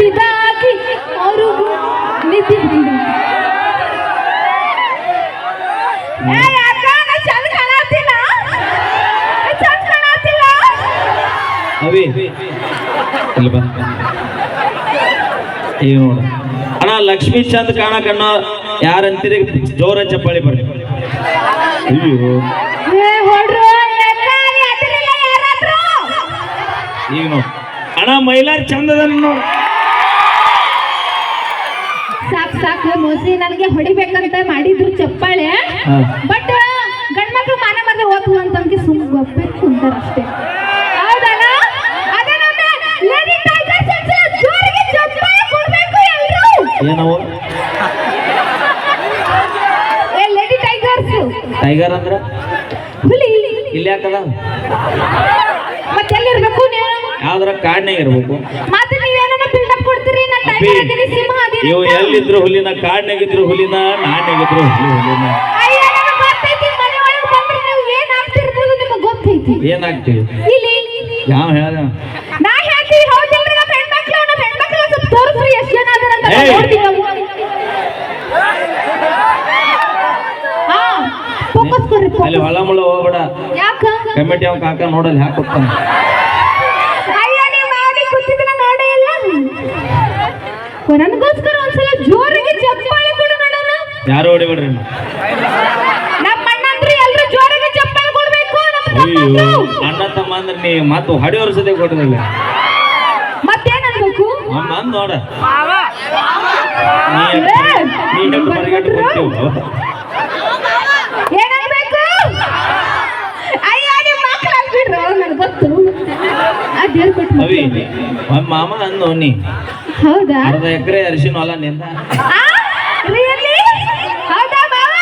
ಬಿದ್ದಾಕಿ ಅವರು ನಿದ್ದೆ ಅವಿ. ಇಲ್ಲಿ ಬಾ. ಈಗ ಅಣ್ಣ ಲಕ್ಷ್ಮೀ ಚಂದ್ ಕಾಣಕಣ್ಣ ಯಾರಂತೀರಿ ಜೋರ ಚಪ್ಪಾಳಿ ಬರ್ರಿ. ಅಯ್ಯೋ. ಅಣ್ಣ ಮೈಲಾರ್ ಚಂದದ ನೋಡ್. ಸಾಕ್ ಸಾಕು ಮೋಸಿ ನನಗೆ ಹೊಡಿಬೇಕಂತ ಮಾಡಿದ್ರು ಚಪ್ಪಾಳೆ. ಬಟ್ ಗಂಡ್ಮಕ್ಳು ಮಾನ ಮನೆ ಓದ್ತು ಅಂತ ಸುಮ್ ಗೊಪ್ಪೆ ಕುಂತಾರ ಅಷ್ಟೇ. ಹೌದಲ್ಲ? ಅದೇ ನಮ್ಮ ಲೇಡಿ ಟೈಗರ್ ಸೆನ್ಸ್ ಜೋರಿಗೆ ಚಪ್ಪಾಳೆ ಕೊಡ್ಬೇಕು ಎಲ್ರು. ಏನವು ಏ ಲೇಡಿ ಟೈಗರ್ಸ್ ಟೈಗರ್ ಅಂದ್ರ? ಹುಲಿ. ಇಲ್ಲಿ ಯಾಕದ? ಮತ್ತೆ ನೀವು? ಯಾವ್ದಾರ ಕಾಡ್ನಾಗ ಇರ್ಬೇಕು. ಮತ್ತೆ ನೀವೇನ ಬಿಲ್ಡಪ್ ಕೊಡ್ತೀರಿ? ನಾ ಟೈಗರ್ ಸಿಂಹ ಇವು ಎಲ್ಲಿದ್ರು ಹುಲಿನ ಕಾಡ್ನಾಗಿದ್ರು ಹುಲಿನ ನಾಣ್ಯಾಗಿದ್ರು ಹುಲಿ ಹುಲಿನ. ನೀವು ಏನಾಗ್ತೀವಿ ಯಾವ ಹೇಳ ನಾವು. ಅಲ್ಲಿ ಮುಳ ಹೋಗ್ಬೇಡ. ಕಮಿಟಿ ಅವ್ನ ಕಾಕ ನೋಡಲ್ಲಿ ಹಾಕಿ ಕೊಡ್ಬೇಕು ನಮ್ಮ ಅಯ್ಯೋ. ಅಣ್ಣ ತಮ್ಮ ಅಂದ್ರೆ ನೀ ಮತ್ತು ಹೊಡಿಯೋರ್ ಸತಿ ಅನ್ಬೇಕು ಅಮ್ಮ ಅಂದ್ ನೋಡ. ನೀ ಏನನ್ಬೇಕು? ಅಯ್ಯೋ ನಿಮ್ಮ ಅಂದ್ಬಿಡ್ರು ನನಗೆ ಗೊತ್ತು. ಅವಿ ಮಾಮ ಅಂದು ನೀ ಹೌದಾ? ಅರ್ಧ ಎಕರೆ ಅರಿಶಿನ ಹೊಲ ನಿಂದ ಆ ರಿಯಲಿ ಹೌದಾ ಮಾವ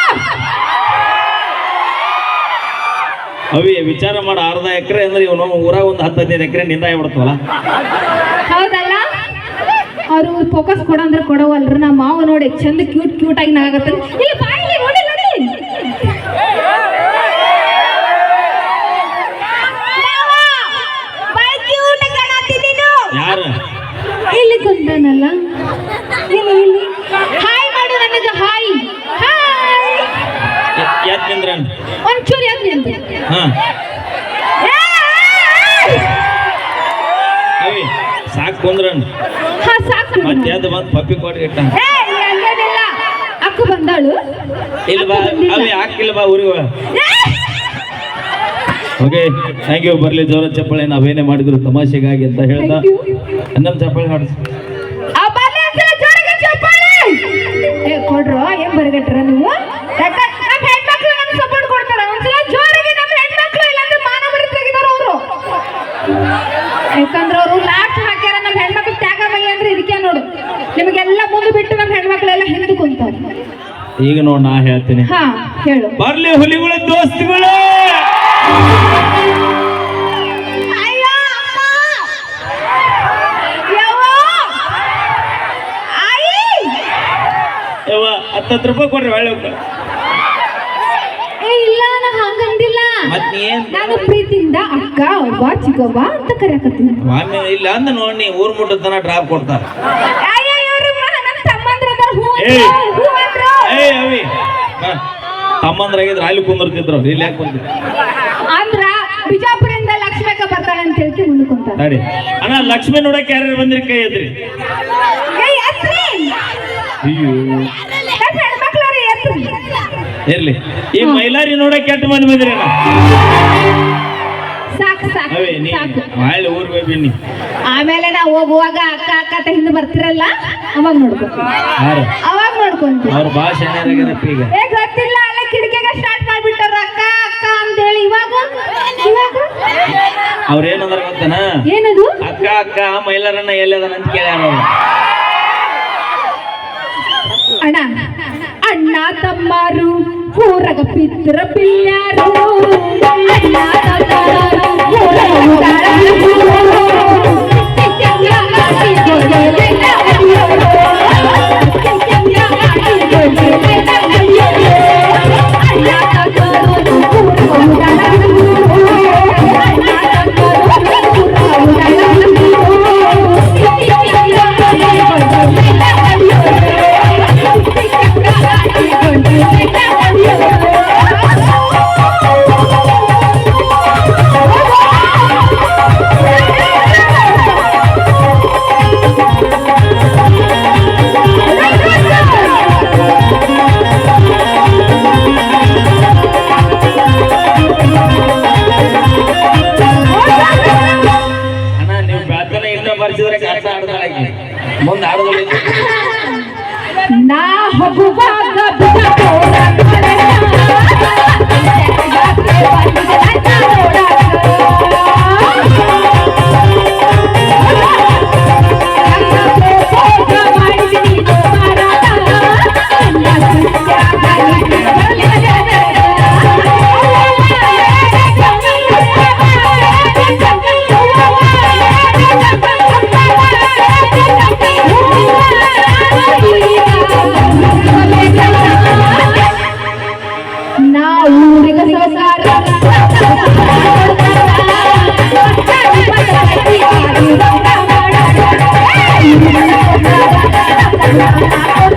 ಅವಿ ವಿಚಾರ ಮಾಡ ಅರ್ಧ ಎಕರೆ ಅಂದ್ರೆ ಇವನು ಊರಾಗ ಒಂದು ಹತ್ತು ಹದಿನೈದು ಎಕರೆ ನಿಂದ ಬಿಡ್ತವಲ್ಲ ಹೌದಲ್ಲ? ಅವರು ಫೋಕಸ್ ಕೊಡ ಅಂದ್ರೆ ಕೊಡವಲ್ರಿ. ನಮ್ಮ ಮಾವ ನೋಡಿ ಚಂದ ಕ್ಯೂಟ್ ಕ್ಯೂಟ್ ಆಗಿ ನಾಗತ್ತ ಇಲ್ಲಿ ನೋಡಿ ನೋಡಿ. ಯಾರು? ಇಲ್ಲಿ ಕುಂತಾನಲ್ಲ. ಇಲ್ಲಿ ಇಲ್ಲಿ ಹಾಯ್ ಮಾಡು ನನಗೆ ಹಾಯ್ ಹಾಯ್ ನಿಂದ್ರ ಒಂಚೂರು ಯಾಕೆ ಅಂತ ಹಾ. ಅವಿ ಸಾಕ್ ಕುಂದ್ರನ್ ಹಾ ಸಾಕು ಮತ್ತೆ ಅದು ಬಂದು ಪಪ್ಪಿ ಕೊಟ್ಟು ಇಟ್ಟ. ಏ, ಹಂಗೇನಿಲ್ಲ ಅಕ್ಕ ಬಂದಾಳು. ಇಲ್ವಾ? ಅವಿ ಹಾಕಿಲ್ಲ ಬಾ ಊರಿಗೆ ಓಕೆ ಥ್ಯಾಂಕ್ ಯು ಬರ್ಲಿ ಜೋರ ಚಪ್ಪಾಳೆ ನಾವೇನೇ ಮಾಡಿದ್ರು ತಮಾಷೆಗಾಗಿ ಅಂತ ಹೇಳ್ತಾ Thank you. ನಮ್ಮ ಚಪ್ಪಾಳೆ ಮಾಡಿಸ್ ಆ ಬಾಲ್ಯ ಒಂದ್ಸಲ ಜೋರಾಗಿ ಚಪ್ಪಾಳೆ ಏ ಕೊಡ್ರೋ? ಏನ್ ಬರ್ಗಟ್ರ ನೀವು ಯಾಕ ನಮ್ಮ ಹೆಣ್ಮಕ್ಳು ನಮ್ಗೆ ಸಪೋರ್ಟ್ ಕೊಡ್ತಾರ ಒಂದ್ಸಲ ಜೋರಾಗಿ ನಮ್ಮ ಹೆಣ್ಮಕ್ಳು ಇಲ್ಲಾಂದ್ರೆ ಮಾನ ಮರಿ ತೆಗಿತಾರ ಅವರು ಯಾಕಂದ್ರೆ ಅವರು ಲಾಸ್ಟ್ ಹಾಕ್ಯಾರ ನಮ್ಮ ಹೆಣ್ಮಕ್ಳು ತ್ಯಾಗ ಬೈ ಅಂದ್ರೆ ಇದಕ್ಕೆ ನೋಡು. ನಿಮಗೆಲ್ಲ ಮುಂದೆ ಬಿಟ್ಟು ನಮ್ಮ ಹೆಣ್ಮಕ್ಳೆಲ್ಲ ಹಿಂದೆ ಕುಂತಾರ ಈಗ ನೋಡ್ ನಾ ಹೇಳ್ತೀನಿ. ಹಾ ಹೇಳು. ಬರ್ಲಿ ಹುಲಿಗಳ ದೋಸ್ತಿಗಳು! ಹತ್ತತ್ತು ರೂಪಾಯಿ ಕೊಡ್ರಿ ಒಳ್ಳೆ ಹೋಗ್ತಾರೆ. ಏ ಇಲ್ಲ ನಾ ಹಂಗಂದಿಲ್ಲ ಮತ್ ನೀ ಏನ್ ನಾನು ಪ್ರೀತಿಯಿಂದ ಅಕ್ಕ ಅವ್ವ ಚಿಕ್ಕವ್ವ ಅಂತ ಕರೆಯಕತ್ತೀನಿ. ಒಮ್ಮೆ ಇಲ್ಲ ಅಂದ ನೋಡಿ ಊರ್ ಮುಟ್ಟತನ ಡ್ರಾಪ್ ಕೊಡ್ತಾರ. ತಮ್ಮಂದ್ರಾಗಿದ್ರೆ ಅಲ್ಲಿ ಕುಂದಿರ್ತಿದ್ರು ಇಲ್ಲಿ ಯಾಕೆ ಬಂದಿದ್ರು ಅಂದ್ರ ಬಿಜಾಪುರದಿಂದ ಲಕ್ಷ್ಮಕ್ಕ ಬರ್ತಾಳೆ ಅಂತ ಹೇಳ್ತಿ ಮುಂದ್ಕೊಂತ ತಡಿ. ಅಣ್ಣ ಲಕ್ಷ್ಮಿ ನೋಡಕ್ಕೆ ಯಾರ್ಯಾರು ಬಂದಿರಿ? ಕೈ ಎದ್ರಿ ಅಯ್ಯೋ. ಇರ್ಲಿ. ಈ ಮೈಲಾರಿ ನೋಡ ಕೆಟ್ಟ ಮಂದಿ ಬಂದಿರಿ ಸಾಕು ಸಾಕು ಸಾಕು. ಒಳ್ಳೆ ಊರ್ ಬೇಬಿ ಆಮೇಲೆ ನಾವು ಹೋಗುವಾಗ ಅಕ್ಕ ಅಕ್ಕ ಅಂತ ಹಿಂದೆ ಬರ್ತಿರಲ್ಲ? ಅವಾಗ ನೋಡ್ಕೊಂತೀವಿ. ಯಾರು? ಅವಾಗ ನೋಡ್ಕೊಂತೀವಿ. ಅವ್ರ ಭಾಷೆ ಈಗ? ಏ ಗೊತ್ತಿಲ್ಲ ಅಲ್ಲ ಕಿಟಕಿಗೆ ಸ್ಟಾರ್ಟ್ ಮಾಡ್ಬಿಟ್ಟಾರ ಅಕ್ಕ ಅಕ್ಕ ಅಂತೇಳಿ. ಇವಾಗ? ಇವಾಗ? ಅವ್ರ ಏನಂದ್ರ ಗೊತ್ತನ? ಏನದು? ಅಕ್ಕ ಅಕ್ಕ ಮೈಲಾರಣ್ಣ ಎಲ್ಲದನ ಅಂತ ಕೇಳ್ಯಾರ ಅವ್ರು. ಅಣ್ಣ ಅಣ್ಣ ತಮ್ಮಾರು ಊರಗ ಪಿತ್ರ ಪಿಲ್ಯಾರು ಅಣ್ಣ ತಮ್ಮಾರು ಮುಂದೆ ಆಡೋದು ನಾ Exacto.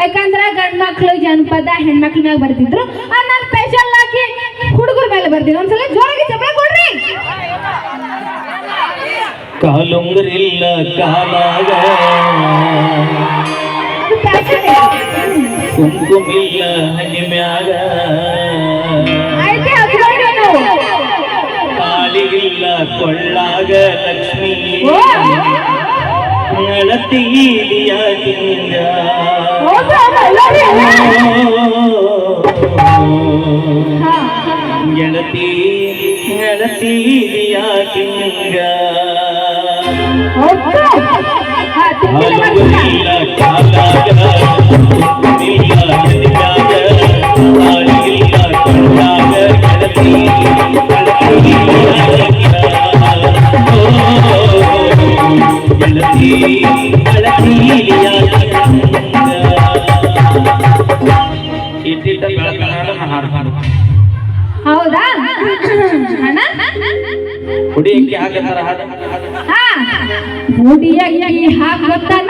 ಯಾಕಂದ್ರ ಗಂಡ್ ಮಕ್ಳು ಜನಪದ ಹೆಣ್ಮಕ್ಳ ಮ್ಯಾಗ ಬರ್ತಿದ್ರು. ನಾನು ಸ್ಪೆಷಲ್ ಹಾಕಿ ಹುಡುಗರ ಮೇಲೆ ಬರ್ದಿದ್ರು. ಒಂದ್ಸಲ ಜೋರಾಗಿ ಚಪ್ಪ ಕೊಡ್ರಿ. ಕಾಲುಂಗರಿಲ್ಲ ಕಾಲಾಗ. ಕುಂಕುಮಿಲ್ಲ ಹನಿಮ್ಯಾಗ ಆಯ್ತು ಕಾಲಿಗಿಲ್ಲ ಕೊಳ್ಳಾಗ ಲಕ್ಷ್ಮೀ. ಹಾ. ಗೆಳತಿ ಗೆಳತೀಲಿಯ ಕಿಂಗ ಕಾಲಾಗ. ಹೌದಾ? ಹುಡಿಯಕ್ಕೆ ಹಾಕತ್ತಾರ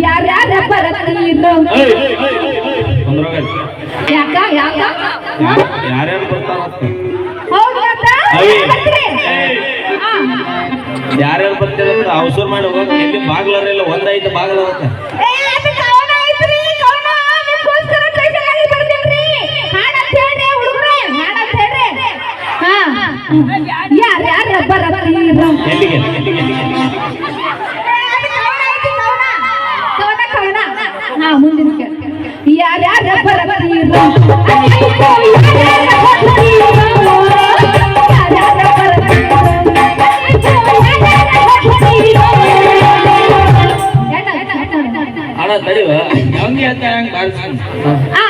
ಯಾರ್ಯಾರ ಬರ್ತೀರೋ ಯಾಕ ಯಾಕ ಯಾರ್ಯಾರು ಬರ್ತಾರ. ಬರ್ತೀರಿ? ಅವಸರ ಮಾಡಿ ಹೋಗಕ್ಕೆ ಎಲ್ಲಿ ಒಂದೈದು ಬಾಗ್ಲ ಎಣ್ಣ, ಎಣ್ಣ. ಅಣ್ಣ ತಡಿವ ಹಂಗೆ ಹೇಳ್ತಾ ಹಂಗೆ ಬಾರಿಸ್ತೀನಿ ಆ,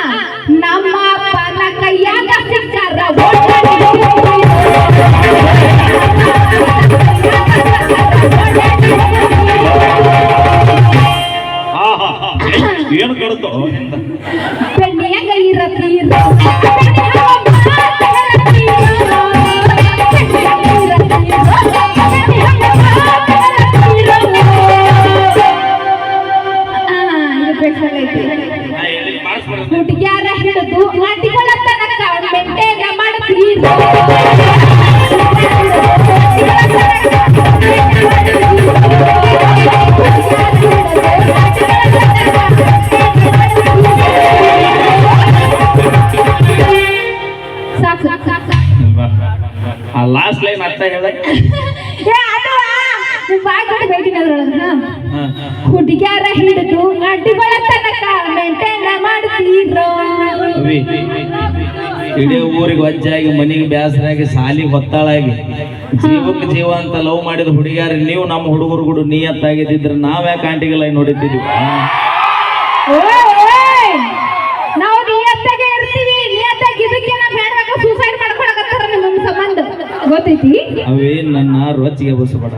ನಮ್ಮ ಅಪ್ಪನ ಏನು ವಜ್ಜಾಗಿ ಮನೆಗೆ ಬ್ಯಾಸರಾಗಿ ಸಾಲಿ ಹೊತ್ತಾಳಾಗಿ ಜೀವಕ್ಕೆ ಜೀವ ಅಂತ ಲವ್ ಮಾಡಿದ ಹುಡುಗಿಯಾರ ನೀವು ನಮ್ಮ ಹುಡುಗರು ಕೂಡ ನಿಯತ್ತಾಗಿದ್ದಿದ್ರೆ ನಾವ್ಯಾಕೆ ಆಂಟಿಗೆ ಲೈನ್ ನೋಡಿದ್ದೀವಿ! ನಾವು ನಾವು ಅವೇ ನನ್ನ ರೊಚ್ಚಿಗೆ ಬಸಬೇಡ.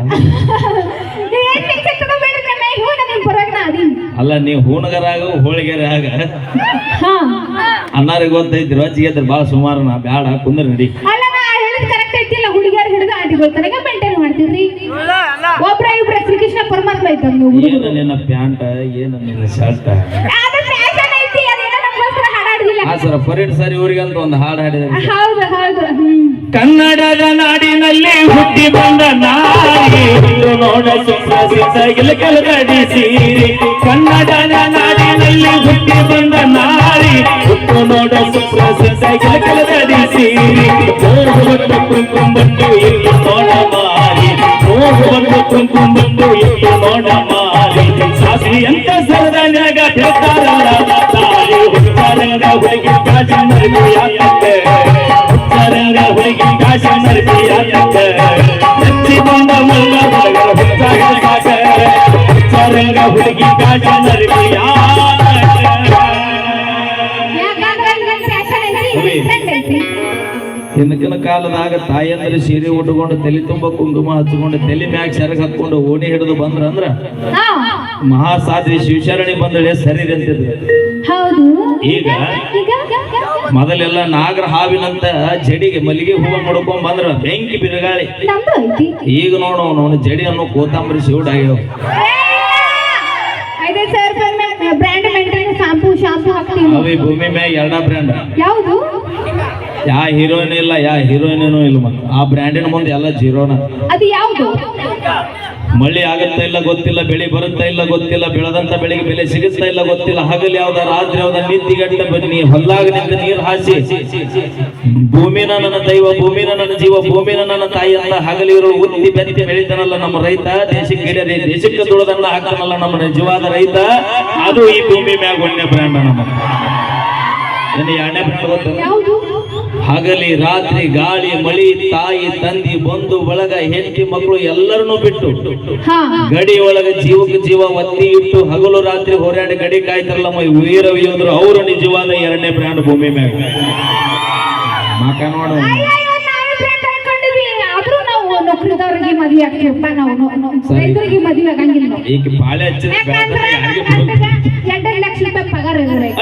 ಅಲ್ಲ ನೀವು ಹೂಣಗರಾಗ ಹೋಳಿಗೆರಾಗ ಅನ್ನಾರಿಗೆ ಗೊತ್ತೈತಿ ರೊಚ್ಚಿಗೆ ಅದ್ರ ಭಾಳ ಸುಮಾರು ನಾ ಬ್ಯಾಡ ಕುಂದ್ರ ನಡಿ. ಅಲ್ಲ ನಾ ಹೇಳಿದ್ ಕರೆಕ್ಟ್ ಐತಿಲ್ಲ ಹುಡುಗಿಯರ್ ಹಿಡಿದು ಆಂಟಿ ತನಕ ಮೇಂಟೈನ್ ಮಾಡ್ತೀರಿ? ಒಬ್ರ ಇಬ್ರ ಶ್ರೀಕೃಷ್ಣ ಪರಮಾತ್ಮ ನೀವು ಏನು ನಿನ್ನ ಪ್ಯಾಂಟ್ ಏನು ನಿನ್ನ ಶರ್ಟ್? ಆ ಸರ ಫರೀಡ್ ಸರ್ ಇವ್ರಿಗಂತ ಒಂದು ಹಾಡು ಹಾಡಿದ್ರು ಹೌದು ಹೌದು. ಕನ್ನಡದ ನಾಡಿನಲ್ಲಿ ಹುಟ್ಟಿ ಬಂದ ನಾಯಿ. ನೋಡ ಇಲಕಲಗಡಿಸಿ ಕನ್ನಡದ ನಾಡಿನಲ್ಲಿ ಹುಟ್ಟಿ ಬಂದ ನಾಯಿ. ನೋಡ ಮೋಹವನ್ನು ಕುಂಕುಂಬಂದು ಇಲ್ಲಿ ನೋಡ ಮಾರಿ. ಮೋಹವನ್ನು ಕುಂಕುಂಬಂದು ಇಲ್ಲಿ ನೋಡ ಮಾರಿ. ಸಾಸಿ ಅಂತ ಸರದನ್ಯಾಗ ಹೇಳ್ತಾರಲ್ಲ ಹುಟ್ಟಾರಂಗ ಹುಡುಗಿ ಕಾಜಿನ ಯಾಕೆ ಹುಚ್ಚಾರಂಗ ಹುಡುಗಿ ಕಾಶ ಹಚ್ಚಿ ಬಂದ ಮುಲ್ಲ ಹುಚ್ಚಾರಂಗ ಹುಡುಗಿ ಕಾಶ ಐತಿ ಹಿಂದಕಿನ ಕಾಲದಾಗ ತಾಯಂದ್ರೆ ಸೀರೆ ಉಟ್ಕೊಂಡು ತಲೆ ತುಂಬ ಕುಂಕುಮ ಹಚ್ಕೊಂಡು ತಲೆ ಮ್ಯಾಗ ಸೆರಗ್ ಹಾಕೊಂಡು ಓಣಿ ಹಿಡಿದು ಬಂದ್ರ ಅಂದ್ರ ಮಹಾಸಾಧ್ವಿ ಶಿವಶರಣಿ ಬಂದಳೆ ಸರಿ ಅಂತಿದ್ರು. ಈಗ ಮೊದಲೆಲ್ಲ ನಾಗರ ಹಾವಿನಂತ ಜಡಿಗೆ ಮಲ್ಲಿಗೆ ಹೂವ ನೋಡ್ಕೊಂಡ್ ಬಂದ್ರ ಬೆಂಕಿ ಬಿರುಗಾಳಿ. ಈಗ ನೋಡು ಅವನು ಜಡಿ ಅನ್ನೋ ಕೋತಂಬರಿ ಶಿವಡ್ ಆಗ್ಯಾವ. ಅವಿ ಭೂಮಿ ಮ್ಯಾಗ ಎರಡ ಬ್ರ್ಯಾಂಡ್ ಯಾವುದು? ಯಾ ಹೀರೋಯಿನ್ ಇಲ್ಲ ಯಾ ಹೀರೋಯಿನ್ ಇಲ್ಲ ಮತ್ತೆ. ಆ ಬ್ರ್ಯಾಂಡಿನ ಮುಂದೆ ಎಲ್ಲ ಜೀರೋನ ಅದು ಯಾವುದು? ಮಳಿ ಆಗುತ್ತಾ ಇಲ್ಲ ಗೊತ್ತಿಲ್ಲ, ಬೆಳೆ ಬರುತ್ತಾ ಇಲ್ಲ ಗೊತ್ತಿಲ್ಲ, ಬೆಳೆದಂತ ಬೆಳೆಗೆ ಬೆಲೆ ಸಿಗುತ್ತಾ ಇಲ್ಲ ಗೊತ್ತಿಲ್ಲ, ಹಗಲು ಯಾವ್ದ, ರಾತ್ರಿ ಯಾವ್ದ ನಿಂತಿಗಟ್ಟ ಬನ್ನಿ ಹೊಲ್ಲಾಗ ನಿಂತ ನೀರು ಹಾಸಿ. ಭೂಮಿನ ನನ್ನ ದೈವ, ಭೂಮಿನ ನನ್ನ ಜೀವ, ಭೂಮಿನ ನನ್ನ ತಾಯಿ ಅಂತ ಇರೋ ಉತ್ತಿ ಬೆತ್ತಿ ಬೆಳಿತಾನಲ್ಲ ನಮ್ಮ ರೈತ. ದೇಶಕ್ಕೆ ಗಿಡರಿ ದೇಶಕ್ಕೆ ದುಡದನ್ನ ಹಾಕ್ತಾನಲ್ಲ ನಮ್ಮ ನಿಜವಾದ ರೈತ. ಅದು ಈ ಭೂಮಿ ಮ್ಯಾಗ ಒಳ್ಳೆ ಬ್ರ್ಯಾಂಡ್ ನಮ್ಮ. ಎರಡನೇ ಅಣೆ ಗೊತ್ತ ಹಗಲಿ ರಾತ್ರಿ ಗಾಳಿ ಮಳಿ ತಾಯಿ ತಂದಿ ಬಂಧು ಬಳಗ ಹೆಂಡತಿ ಮಕ್ಕಳು ಎಲ್ಲರನ್ನೂ ಬಿಟ್ಟು ಹಾ. ಗಡಿ ಒಳಗ ಜೀವಕ್ಕೆ ಜೀವ ಒತ್ತಿ ಇಟ್ಟು ಹಗಲು ರಾತ್ರಿ ಹೋರಾಡಿ ಗಡಿ ಕಾಯ್ತಾರಲ್ಲ ವೀರವಿಯೋದ್ರು ಅವರು ನಿಜವಾದ ಎರಡನೇ ಬ್ರ್ಯಾಂಡ್ ಭೂಮಿ ಮ್ಯಾಗ. ಮಾಕ ನೋಡು. ನೌಕರಿದವ್ರಿಗೆ ಮದ್ವೆ ಆಗ್ತೀವಪ್ಪ ನಾವು. ರೈತರಿಗೆ ಮದ್ವೆ ಆಗಂಗಿಲ್ಲ. ನನ್ನ ಲಕ್ಷ ರೂಪಾಯಿ ಪಗಾರ ಯಾಕ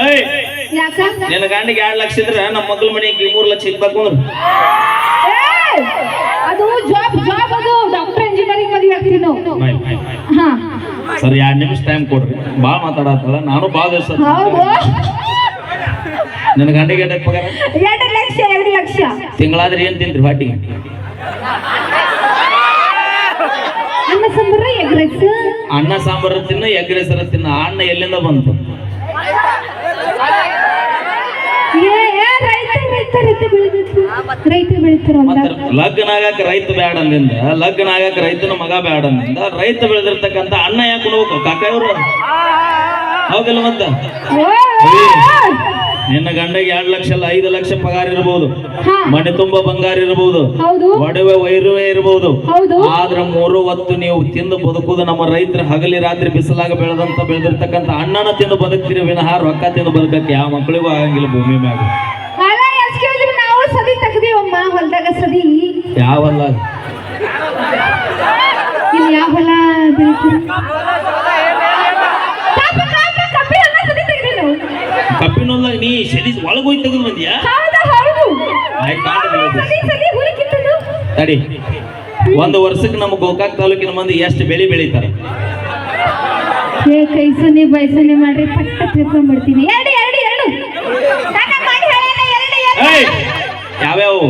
ನಿನ್ನ ಗಂಡಿಗೆ ಎರಡು ಲಕ್ಷ ಇದ್ರೆ ನಮ್ಮ ಮಗಳ ಮನೆಗೆ ಮೂರು ಲಕ್ಷ ಸರಿ ಏಯ್! ಅದು ಜಾಬ್ ಜಾಬ್ ಅದು. ಡಾಕ್ಟರ್ ಇಂಜಿನಿಯರಿಂಗ್ ಮದುವೆ ಹಾ. ಸರ್ ಎರಡ್ ನಿಮಿಷ ಟೈಮ್ ಕೊಡ್ರಿ. ಬಾ ಮಾತಾಡತ್ತಲ್ಲ ನಾನು ಬಾ ದಿವಸ ನನ್ನ ಗಂಡಿಗೆ ಎಷ್ಟಕ್ಕೆ ಪಗಾರ? ಎರಡು ಲಕ್ಷ ಎರಡು ಲಕ್ಷ. ತಿಂಗಳಾದ್ರೆ ಏನ್ ತಿಂದ್ರಿ ಬಾಟಿ ಅನ್ನ ಸಂಬರ ಎಗ್ ರೈಸ್. ಅನ್ನ ಸಾಂಬಾರ ತಿನ್ನ ಎಗ್ ರೈಸರ ತಿನ್ನ. ಅಣ್ಣ ಎಲ್ಲಿಂದ ಬಂತು ಏ ಏ, ರೈತ ಬೆಳಿಬೇಕು ರೈತ ಬೆಳಿತಾರ ಲಗ್ನ ಆಗಾಕ ರೈತ ಬ್ಯಾಡ ಅಂದಿಂದ ಲಗ್ನ ಆಗಾಕ ರೈತನ ಮಗ ಬ್ಯಾಡ ಅಂದಿಂದ ರೈತ ಬೆಳೆದಿರ್ತಕ್ಕಂಥ ಅಣ್ಣ ಯಾಕೆ ಹೋಗ್ಬೇಕು ಕಾಕ ಇವ್ರು? ಹೌದಿಲ್ಲ ಮತ್ತ? ನಿನ್ನ ಗಂಡಗೆ ಎರಡ್ ಲಕ್ಷ ಅಲ್ಲ ಐದು ಲಕ್ಷ ಪಗಾರ ಇರಬಹುದು ಮಣೆ ಮನೆ ತುಂಬಾ ಬಂಗಾರ ಇರಬಹುದು ಹೌದು. ಒಡವೆ ವೈರುವೆ ಇರಬಹುದು ಆದ್ರೆ ಆದ್ರ ಮೂರು ಹೊತ್ತು ನೀವು ತಿಂದು ಬದುಕುದು ನಮ್ಮ ರೈತರ ಹಗಲಿ ರಾತ್ರಿ ಬಿಸಿಲಾಗ ಬೆಳೆದಂತ ಬೆಳೆದಿರ್ತಕ್ಕಂಥ ಅಣ್ಣನ ತಿಂದು ಬದುಕ್ತಿರಿ ವಿನಃ ರೊಕ್ಕ ತಿಂದು ಬದುಕಕ್ಕೆ ಯಾವ ಮಕ್ಕಳಿಗೂ ಆಗಂಗಿಲ್ಲ ಭೂಮಿ ಮ್ಯಾಗ. ಹೊಲ್ದಾಗ ಸದಿ ಯಾವಲ್ಲ ಇಲ್ಲಿ ಯಾವ ಹೊಲ ಬೆಳಿತೀರಿ ನೀ ಶರೀರ ಒಳಗೋಯ್ ತೆಗೆದು ಬಂದಿಯಾ? ತಡಿ. ಒಂದು ವರ್ಷಕ್ಕೆ ನಮ್ಮ ಗೋಕಾಕ್ ತಾಲೂಕಿನ ಮಂದಿ ಎಷ್ಟು ಬೆಳೆ ಬೆಳಿತಾರೆ? ಏ ಕೈ ಸನಿ ಬೈಸನಿ ಮಾಡ್ರಿ ಪಟ್ಟ ಎರಡು ಎರಡು ಎರಡು. ಏಯ್ ಯಾವ್ಯಾವು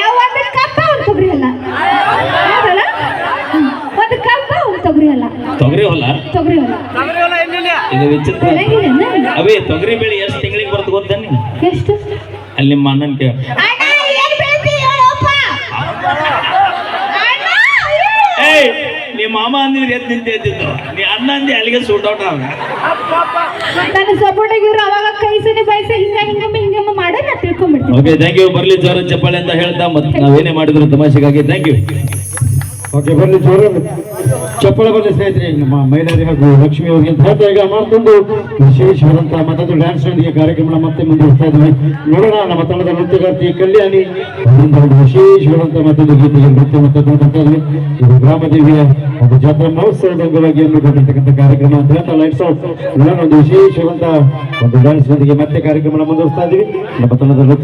ಯಾವ ಒಂದು ಕಪ್ಪ ಒಂದು ತೊಗರಿ ಅಲ್ಲ ಹೌದಲ್ಲ ಹ್ಮ್. ಒಂದು ಕಪ್ಪ ಒಂದು ತೊಗರಿ ಅಲ್ಲ ತೊಗರಿ ಹೊಲ ತೊಗರಿ ಅಲ್ಲ ಇದು ವಿಚಿತ್ರ ಅವೇ ತೊಗರಿ ಬೆಳೆ ಎಷ್ಟು ತಿಂಗಳಿಗೆ ಬರ್ತು ಗೊತ್ತಾ ಎಷ್ಟು? ಅಲ್ಲಿ ನಿಮ್ಮ ಅಣ್ಣನ ಕೇಳ. ನಿಮ್ಮ ಮಾಮ ಅಂದಿದ್ರೆ ಎದ್ದು ನಿಂತೆ ಎದ್ದಿದ್ದು ನೀ ಅಣ್ಣ ಅಂದಿ ಅಲ್ಲಿಗೆ ಸೂಟ್ ಔಟ್ ಆಗ ನನ್ನ ಸಪೋರ್ಟ್ ಇವ್ರು ಅವಾಗ ಬಯಸ ಹಿಂಗ ಹಿಂಗಮ್ಮ ಹಿಂಗಮ್ಮ ಮಾಡ ನಾ ತಿಳ್ಕೊಂಡ್ಬಿಡ್ತೀನಿ. ಓಕೆ ಥ್ಯಾಂಕ್ ಯು ಬರ್ಲಿ ಜೋರ ಚಪ್ಪಾಳೆ ಅಂತ ಹೇಳ್ತಾ ಮತ್ತೆ ನಾವೇನೇ ಮಾಡಿದ್ರು ತಮಾಷೆಗಾಗಿ. ಥ್ಯಾಂಕ್ ಯು ಓಕೆ ಬರಲಿ ಜೋರ. ಚಪ್ಪಳ ಬನ್ನಿ ಸ್ನೇಹಿತರೆ. ನಮ್ಮ ಮಹಿಳೆಯರಿಗೆ ಹಾಗೂ ಲಕ್ಷ್ಮಿ ಅವರಿಗೆ ಅಂತ ಈಗ ಮಾಡ್ಕೊಂಡು ವಿಶೇಷವಾದಂತಹ ಮತ್ತೊಂದು ಡ್ಯಾನ್ಸ್ ನೊಂದಿಗೆ ಕಾರ್ಯಕ್ರಮ ಮತ್ತೆ ಮುಂದುವರಿಸ್ತಾ ಇದ್ದೀವಿ. ನೋಡೋಣ, ನಮ್ಮ ತಂಡದ ನೃತ್ಯಗಾರ್ತಿ ಕಲ್ಯಾಣಿ ಒಂದು ವಿಶೇಷವಾದಂತಹ ಮತ್ತೊಂದು ಗೀತೆಗೆ ನೃತ್ಯ ಮತ್ತೊಂದು ಬರ್ತಾ ಇದ್ವಿ ಇದು ಗ್ರಾಮದೇವಿಯ ಒಂದು ಜಾತ್ರಾ ಮಹೋತ್ಸವದ ಅಂಗವಾಗಿ ಹಮ್ಮಿಕೊಂಡಿರ್ತಕ್ಕಂಥ ಕಾರ್ಯಕ್ರಮ ಅಂತ ಹೇಳ್ತಾ ಲೈಟ್ಸ್ ಆಫ್. ಒಂದು ವಿಶೇಷವಾದಂತಹ ಒಂದು ಡ್ಯಾನ್ಸ್ ನೊಂದಿಗೆ ಮತ್ತೆ ಕಾರ್ಯಕ್ರಮ ಮುಂದುವರಿಸ್ತಾ ಇದ್ವಿ ನಮ್ಮ ತಂಡದ